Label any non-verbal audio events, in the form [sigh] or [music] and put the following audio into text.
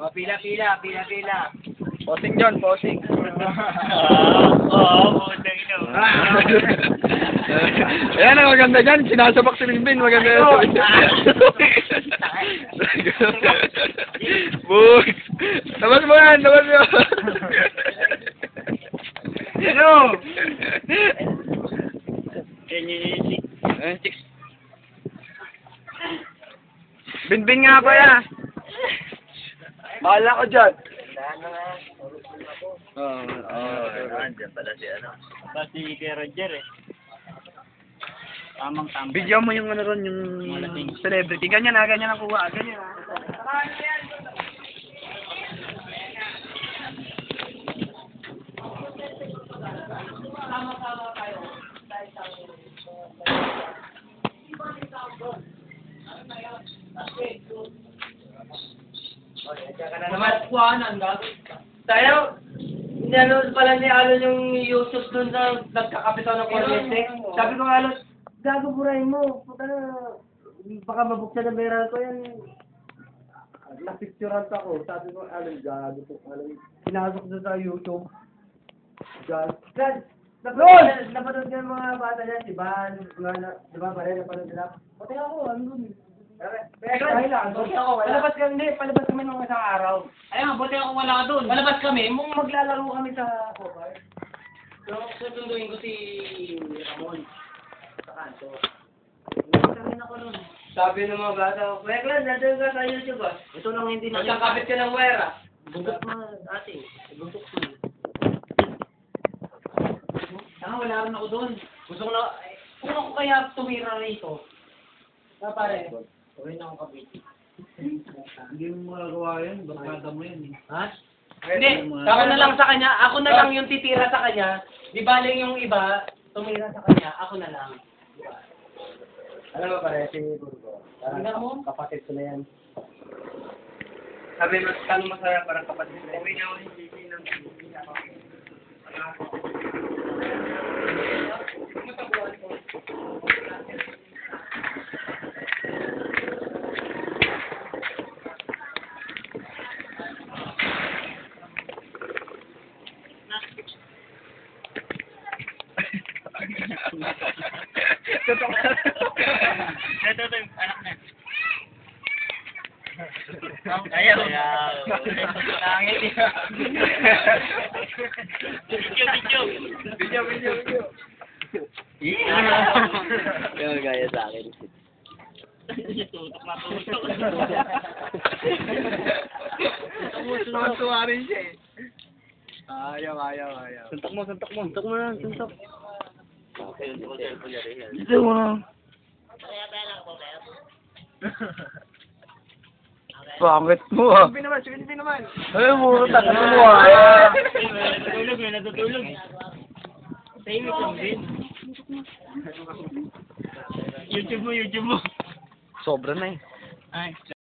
O, pila, pila, pila, pila. Posing John, posing. [laughs] Oo, putang ina. [laughs] Ayan ang maganda dyan, sinasabak si Binbin, maganda yun. [laughs] Boy! Labas mo yan, labas mo! Ano? Yan. Binbin nga ba yan? Bahala ko dyan. Oo, oo. Andyan pala si ano. Pa si kay Roger eh. Tamang tamang. Bigyan mo yung ano ron, yung celebrity. Ganyan na, ganyan ang kuha. Ganyan ah. Naman, kuhanan, gago. Tayo, inano pala ni Alon yung Yusuf doon na nagkakapitaw ng kuryente. Sabi ko, Alon, gago burahin mo. Puta na, baka mabuksan ang meral ko yan. Napicturean ako. Sabi ko, Alon, gago to. Alon, pinasok doon sa YouTube. Gago. Gan, napanood, napanood ko yung mga bata niya, si Van, na, di ba, pare, napanood nila. Pati ako, ano doon. Pero, buti ako, palabas kami, hindi, palabas kami nung isang araw. Ayun, buti ako wala ka doon. Palabas kami, mong maglalaro kami sa cover. So, susunduin ko si Ramon sa kanto. Sabi ako nun. Sabi ng mga bata, Kuya Glenn, nandun ka sa YouTube ah. Ito nang hindi na. Magkakapit ka ng wire ah. Buntot mo ate. Buntot mo. Ah, wala rin ako doon. Gusto ko na, kung ako kaya tumira rito. Na pare, okay na akong kapit. Hindi mo magagawa yun. Barkada mo yan eh. Ha? Hindi, ako na lang sa kanya, ako na lang yung titira sa kanya. Di baling yung iba, tumira sa kanya, ako na lang. Alam mo pare, si Burgo. Parang mo? kapatid ko na yan. Sabi mo, kano masaya parang kapatid ko. Uwi na ako hindi ng Totoo. Ito, ito, yung anak na. Ayaw. Ayaw. Nangit yun. Video, video. Video, video, video. Yung gaya sa akin. Tutok na tutok. Tuwa rin siya eh. Ayaw, ayaw, ayaw. Suntok mo, suntok mo. Suntok mo na, suntok. Dito mo na. Pangit mo ah. Sige naman, sige naman. Ay mo, takas mo ah. Natutulog, may natutulog. Tahimik lang din. YouTube mo, YouTube mo. Sobra na eh. Ay,